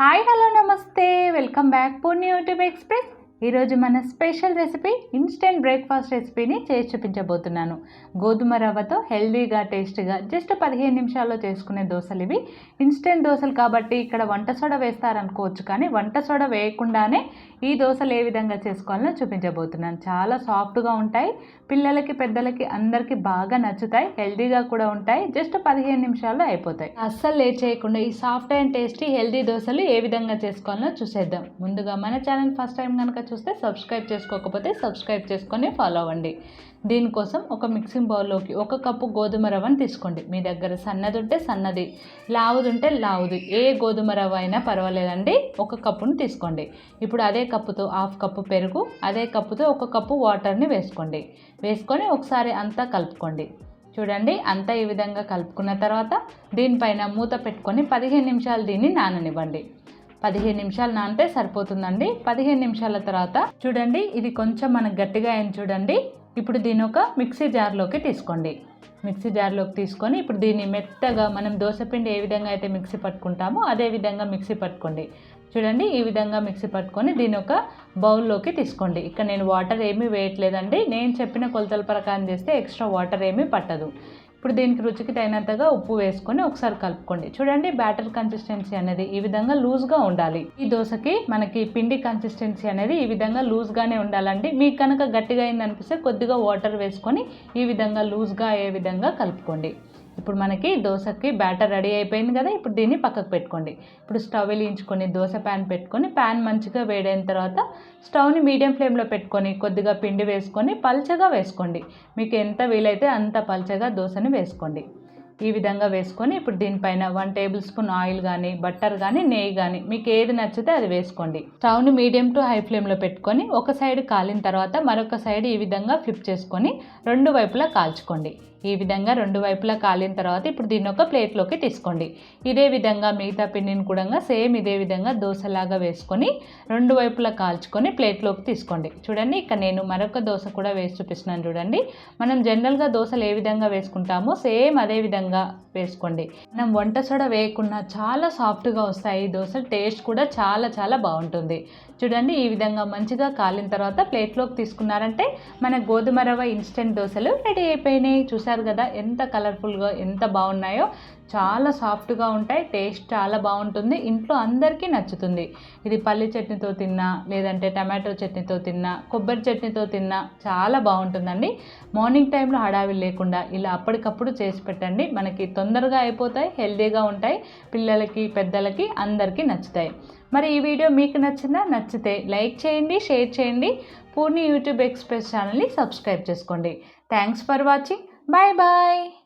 Hi hello నమస్తే. Welcome back Poorni YouTube express. ఈరోజు మన స్పెషల్ రెసిపీ ఇన్స్టెంట్ బ్రేక్ఫాస్ట్ రెసిపీని చేసి చూపించబోతున్నాను. గోధుమ రవ్వతో హెల్దీగా టేస్ట్గా జస్ట్ పదిహేను నిమిషాల్లో చేసుకునే దోశలు ఇవి. ఇన్స్టెంట్ దోశలు కాబట్టి ఇక్కడ వంట సోడా వేస్తారనుకోవచ్చు కానీ వంట సోడా వేయకుండానే ఈ దోశలు ఏ విధంగా చేసుకోవాలో చూపించబోతున్నాను. చాలా సాఫ్ట్గా ఉంటాయి. పిల్లలకి పెద్దలకి అందరికీ బాగా నచ్చుతాయి. హెల్దీగా కూడా ఉంటాయి. జస్ట్ పదిహేను నిమిషాల్లో అయిపోతాయి. అస్సలు లేట్ చేయకుండా ఈ సాఫ్ట్ అండ్ టేస్టీ హెల్దీ దోశలు ఏ విధంగా చేసుకోవాలో చూసేద్దాం. ముందుగా మన ఛానల్ ఫస్ట్ టైం కనుక చూస్తే సబ్స్క్రైబ్ చేసుకోకపోతే సబ్స్క్రైబ్ చేసుకొని ఫాలో అవ్వండి. దీనికోసం ఒక మిక్సింగ్ బౌల్లోకి ఒక కప్పు గోధుమ రవ్వను తీసుకోండి. మీ దగ్గర సన్నది ఉంటే సన్నది లావుది ఉంటే లావుది. ఏ గోధుమ రవ్వ అయినా పర్వాలేదండి. ఒక కప్పును తీసుకోండి. ఇప్పుడు అదే కప్పుతో హాఫ్ కప్పు పెరుగు అదే కప్పుతో ఒక కప్పు వాటర్ని వేసుకోండి. వేసుకొని ఒకసారి అంతా కలుపుకోండి. చూడండి అంతా ఈ విధంగా కలుపుకున్న తర్వాత దీనిపైన మూత పెట్టుకొని పదిహేను నిమిషాలు దీన్ని నాననివ్వండి. పదిహేను నిమిషాలు నానితే సరిపోతుందండి. పదిహేను నిమిషాల తర్వాత చూడండి ఇది కొంచెం మనకు గట్టిగా అయింది చూడండి. ఇప్పుడు దీని ఒక మిక్సీ జార్లోకి తీసుకోండి. మిక్సీ జార్లోకి తీసుకొని ఇప్పుడు దీన్ని మెత్తగా మనం దోశపిండి ఏ విధంగా అయితే మిక్సీ పట్టుకుంటామో అదే విధంగా మిక్సీ పట్టుకోండి. చూడండి ఈ విధంగా మిక్సీ పట్టుకొని దీని ఒక బౌల్లోకి తీసుకోండి. ఇక్కడ నేను వాటర్ ఏమీ వేయట్లేదండి. నేను చెప్పిన కొలతల ప్రకారం చేస్తే ఎక్స్ట్రా వాటర్ ఏమీ పట్టదు. ఇప్పుడు దీనికి రుచికి తగినంతగా ఉప్పు వేసుకొని ఒకసారి కలుపుకోండి. చూడండి బ్యాటర్ కన్సిస్టెన్సీ అనేది ఈ విధంగా లూజ్గా ఉండాలి. ఈ దోశకి మనకి పిండి కన్సిస్టెన్సీ అనేది ఈ విధంగా లూజ్గానే ఉండాలండి. మీకు కనుక గట్టిగా అయింది అనిపిస్తే కొద్దిగా వాటర్ వేసుకొని ఈ విధంగా లూజ్గా అయ్యే విధంగా కలుపుకోండి. ఇప్పుడు మనకి దోశకి బ్యాటర్ రెడీ అయిపోయింది కదా ఇప్పుడు దీన్ని పక్కకు పెట్టుకోండి. ఇప్పుడు స్టవ్ వెలిగించుకొని దోశ ప్యాన్ పెట్టుకొని ప్యాన్ మంచిగా వేడైన తర్వాత స్టవ్ని మీడియం ఫ్లేమ్లో పెట్టుకొని కొద్దిగా పిండి వేసుకొని పల్చగా వేసుకోండి. మీకు ఎంత వీలైతే అంత పల్చగా దోశని వేసుకోండి. ఈ విధంగా వేసుకొని ఇప్పుడు దీనిపైన వన్ టేబుల్ స్పూన్ ఆయిల్ కానీ బట్టర్ కానీ నెయ్యి కానీ మీకు ఏది నచ్చితే అది వేసుకోండి. స్టవ్ని మీడియం టు హై ఫ్లేమ్లో పెట్టుకొని ఒక సైడ్ కాలిన తర్వాత మరొక సైడ్ ఈ విధంగా ఫ్లిప్ చేసుకొని రెండు వైపులా కాల్చుకోండి. ఈ విధంగా రెండు వైపులా కాలిన తర్వాత ఇప్పుడు దీన్ని ఒక ప్లేట్లోకి తీసుకోండి. ఇదే విధంగా మిగతా పిండిని కూడా సేమ్ ఇదే విధంగా దోశలాగా వేసుకొని రెండు వైపులా కాల్చుకొని ప్లేట్లోకి తీసుకోండి. చూడండి ఇక్కడ నేను మరొక దోశ కూడా వేసి చూపిస్తున్నాను చూడండి. మనం జనరల్గా దోశలు ఏ విధంగా వేసుకుంటామో సేమ్ అదే విధంగా వేసుకోండి. మనం వంట సోడా వేయకుండా చాలా సాఫ్ట్గా వస్తాయి. ఈ దోశలు టేస్ట్ కూడా చాలా చాలా బాగుంటుంది. చూడండి ఈ విధంగా మంచిగా కాలిన తర్వాత ప్లేట్లోకి తీసుకున్నారంటే మన గోధుమ రవ్వ ఇన్స్టెంట్ దోశలు రెడీ అయిపోయినాయి. చూశారు కదా ఎంత కలర్ఫుల్గా ఎంత బాగున్నాయో. చాలా సాఫ్ట్గా ఉంటాయి టేస్ట్ చాలా బాగుంటుంది ఇంట్లో అందరికీ నచ్చుతుంది. ఇది పల్లి చట్నీతో తిన్నా లేదంటే టమాటో చట్నీతో తిన్నా కొబ్బరి చట్నీతో తిన్నా చాలా బాగుంటుందండి. మార్నింగ్ టైంలో హడావిడి లేకుండా ఇలా అప్పటికప్పుడు చేసి పెట్టండి. మనకి తొందరగా అయిపోతాయి హెల్దీగా ఉంటాయి పిల్లలకి పెద్దలకి అందరికీ నచ్చుతాయి. మరి ఈ వీడియో మీకు నచ్చిందా? నచ్చితే లైక్ చేయండి షేర్ చేయండి. పూర్ణి యూట్యూబ్ ఎక్స్ప్రెస్ ఛానల్ని సబ్స్క్రైబ్ చేసుకోండి. Thanks for watching. Bye bye.